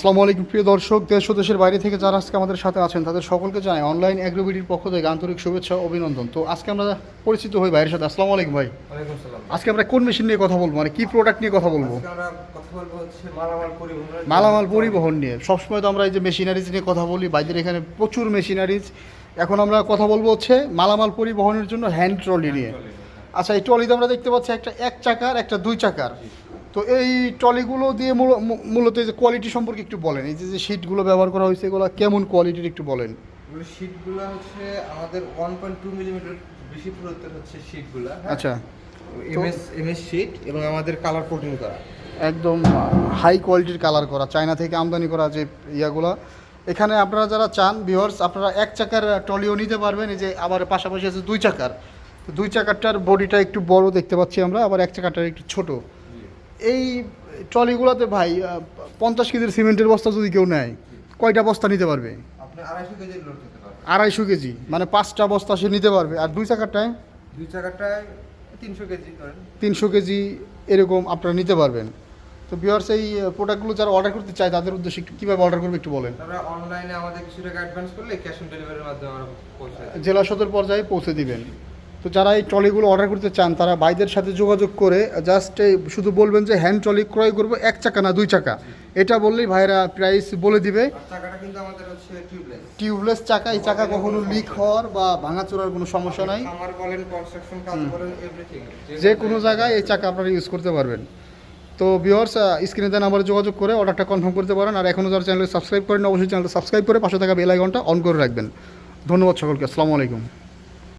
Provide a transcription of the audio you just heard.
আসসালামু আলাইকুম প্রিয় দর্শক দেশ ও দেশের বাইরে থেকে যারা আজকে আমাদের সাথে আছেন তাদের সকলকে জানাই অনলাইন অ্যাগ্রোবিডির পক্ষ থেকে আন্তরিক শুভেচ্ছা অভিনন্দন। তো আজকে আমরা পরিচিত হই ভাইয়ের সাথে। আসসালামু আলাইকুম ভাই। আজকে আমরা কোন মেশিন নিয়ে কথা বলব? মানে কি প্রোডাক্ট নিয়ে কথা বলব? মালামাল পরিবহন নিয়ে। সবসময় তো আমরা এই যে মেশিনারিজ নিয়ে কথা বলি বাইদের এখানে প্রচুর মেশিনারিজ এখন আমরা কথা বলব হচ্ছে মালামাল পরিবহনের জন্য হ্যান্ড ট্রলি নিয়ে। আচ্ছা এই ট্রলিতে আমরা দেখতে পাচ্ছি একটা এক চাকার একটা দুই চাকার। তো এই ট্রলিগুলো দিয়ে মূলত এই যে কোয়ালিটি সম্পর্কে একটু বলেন। এই যে যে শিটগুলো ব্যবহার করা হয়েছে এগুলো কেমন কোয়ালিটির একটু বলেন। এগুলো শীটগুলো হচ্ছে আমাদের ওয়ান পয়েন্ট টু মিলিমিটার বেশি পুরুত্বের হচ্ছে শীটগুলো হ্যাঁ? আচ্ছা। এমএস এমএস শীট এবং আমাদের কালার কোটিং করা। একদম হাই কোয়ালিটির কালার করা চায়না থেকে আমদানি করা যে ইয়াগুলো। এখানে আপনারা যারা চান ভিউয়ার্স আপনারা এক চাকার ট্রলিও নিতে পারবেন। এই যে আবার পাশাপাশি আছে দুই চাকার। তো দুই চাকারটার বডিটা একটু বড় দেখতে পাচ্ছি আমরা আবার এক চাকারটা একটু ছোট। এই ট্রলিগুলোতে ভাই পঞ্চাশ কেজির সিমেন্টের বস্তা যদি কেউ নেয় কয়টা বস্তা নিতে পারবে? আড়াইশো কেজি মানে পাঁচটা বস্তা সে নিতে পারবে। আর দুই চাকারটায়? দুই চাকাটায় তিনশো কেজি তিনশো কেজি এরকম আপনারা নিতে পারবেন। তো ভিউয়ার্স এই প্রোডাক্টগুলো যারা অর্ডার করতে চায় তাদের উদ্দেশ্যে একটু কীভাবে অর্ডার করবে একটু বলেন। অনলাইনে আমাদের কিছু টাকা অ্যাডভান্স করলে ক্যাশ অন ডেলিভারির মাধ্যমে আমরা জেলা সদর পর্যায়ে পৌঁছে দিবেন। তো যারা এই ট্রলিগুলো অর্ডার করতে চান তারা ভাইদের সাথে যোগাযোগ করে জাস্ট শুধু বলবেন যে হ্যান্ড ট্রলি ক্রয় করব এক চাকা না দুই চাকা। এটা বললেই ভাইরা প্রাইস বলে দিবে। টিউবলেস চাকা এই চাকা কখনো লিক হওয়ার বা ভাঙাচোরার কোনো সমস্যা নাই। যে কোনো জায়গায় এই চাকা আপনারা ইউজ করতে পারবেন। তো ভিওর্স স্ক্রিনে দেন নাম্বারে যোগাযোগ করে অর্ডারটা কনফার্ম করতে পারেন। আর এখনও যারা চ্যানেলে সাবস্ক্রাইব করেন অবশ্যই চ্যানেলটা সাবস্ক্রাইব করে পাশে থাকা বেল আইকনটা অন করে রাখবেন। ধন্যবাদ সকলকে আসসালামু আলাইকুম।